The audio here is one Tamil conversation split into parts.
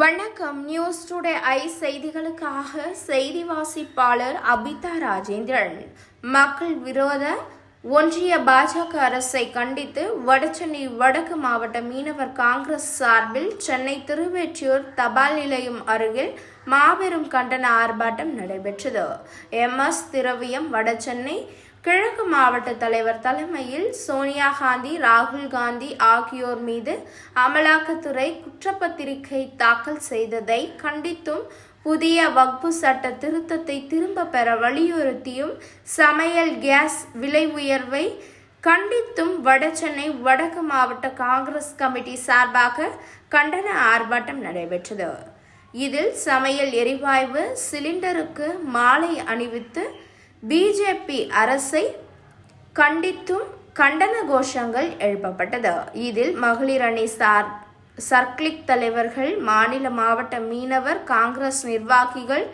வணக்கம். நியூஸ் டுடே ஐ செய்திகளுக்காக செய்தி வாசிப்பாளர் அபிதா ராஜேந்திரன். மக்கள் விரோத ஒன்றிய பாஜக அரசை கண்டித்து வடசென்னை வடக்கு மாவட்ட மீனவர் காங்கிரஸ் சார்பில் சென்னை திருவெற்றியூர் தபால் நிலையம் அருகில் மாபெரும் கண்டன ஆர்ப்பாட்டம் நடைபெற்றது. எம் எஸ் திரவியம் வடசென்னை கிழக்கு மாவட்ட தலைவர் தலைமையில் சோனியா காந்தி ராகுல் காந்தி ஆகியோர் மீது அமலாக்கத்துறை குற்றப்பத்திரிகை தாக்கல் செய்ததை கண்டித்தும் புதிய வக்பு சட்ட திருத்தத்தை திரும்ப பெற வலியுறுத்தியும் சமையல் கேஸ் விலை உயர்வை கண்டித்தும் வடசென்னை வடக்கு மாவட்ட காங்கிரஸ் கமிட்டி சார்பாக கண்டன ஆர்ப்பாட்டம் நடைபெற்றது. இதில் சமையல் எரிவாயு சிலிண்டருக்கு மாலை அணிவித்து பிஜேபி அரசை கண்டித்தும் கண்டன கோஷங்கள் எழுப்பப்பட்டது. இதில் மகளிர் அணி சார் சர்க்ளிக் தலைவர்கள் மாநில மாவட்ட மீனவர் காங்கிரஸ் நிர்வாகிகள்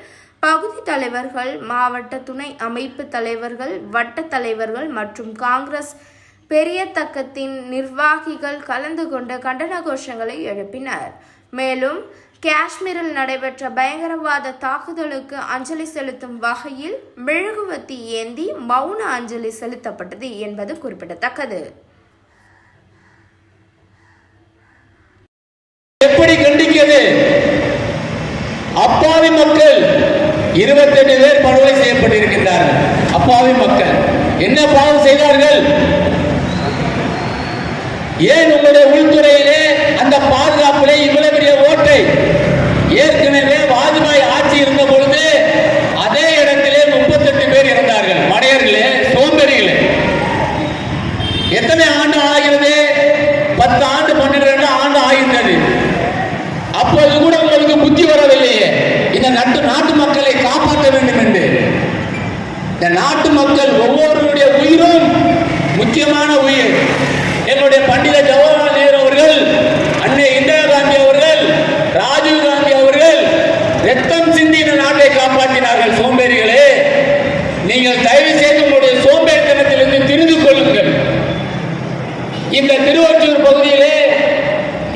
பகுதி தலைவர்கள் மாவட்ட துணை அமைப்பு தலைவர்கள் வட்ட தலைவர்கள் மற்றும் காங்கிரஸ் பெரியத்தக்கத்தின் நிர்வாகிகள் கலந்து கொண்டு கண்டன கோஷங்களை எழுப்பினர். மேலும் காஷ்மீரில் நடைபெற்ற பயங்கரவாத தாக்குதலுக்கு அஞ்சலி செலுத்தும் வகையில் மெழுகுவத்தி ஏந்தி மௌன அஞ்சலி செலுத்தப்பட்டது என்பது குறிப்பிடத்தக்கது. எப்படி கண்டிக்கிறது? அப்பாவி மக்கள் இருபத்தெட்டு பேர் படுகொலை செய்யப்பட்டிருக்கின்றார்கள். அப்பாவி மக்கள். என்ன பாவம் செய்தார்கள்? ஏன் உங்களுடைய உள்துறையிலே அந்த பாதுகாப்பிலே இவ்வளவு பெரிய ஓட்டை இந்த நாட்டு மக்கள் ஒவ்வொருவருடைய உயிரும் முக்கியமான உயிர். என்னுடைய பண்டித ஜவஹர்லால் நேரு அவர்கள் அன்னை இந்திரா காந்தி அவர்கள் ராஜீவ் காந்தி அவர்கள் ரத்தம் சிந்தி இந்த நாட்டை காப்பாற்றினார்கள். சோம்பேறிகளே நீங்கள் தயவு செய்து உங்களுடைய சோம்பேறித்தனத்திலிருந்து திரிந்து கொள்ளுங்கள். இந்த திருவொற்றியூர் பகுதியிலே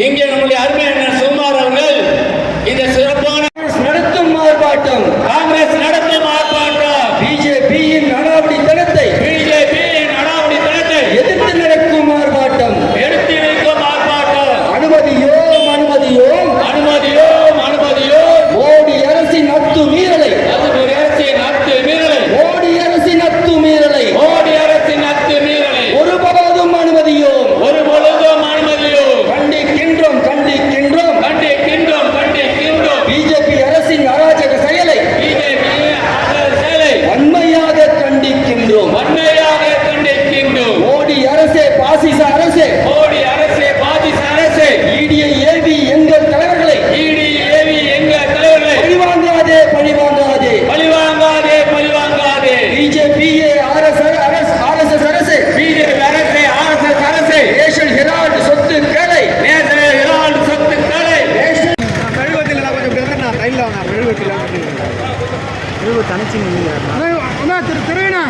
இங்கே நம்முடைய அருமை என்ன சுமார் அவர்கள் இந்த சிறப்பான நடத்தும் மாறுபாட்டம் லைனில் வாங்க மெழுகு கிலோமீட்டர் மெழுகு தனிச்சு நின்றுங்க அண்ணா திரு திருவிண்ணா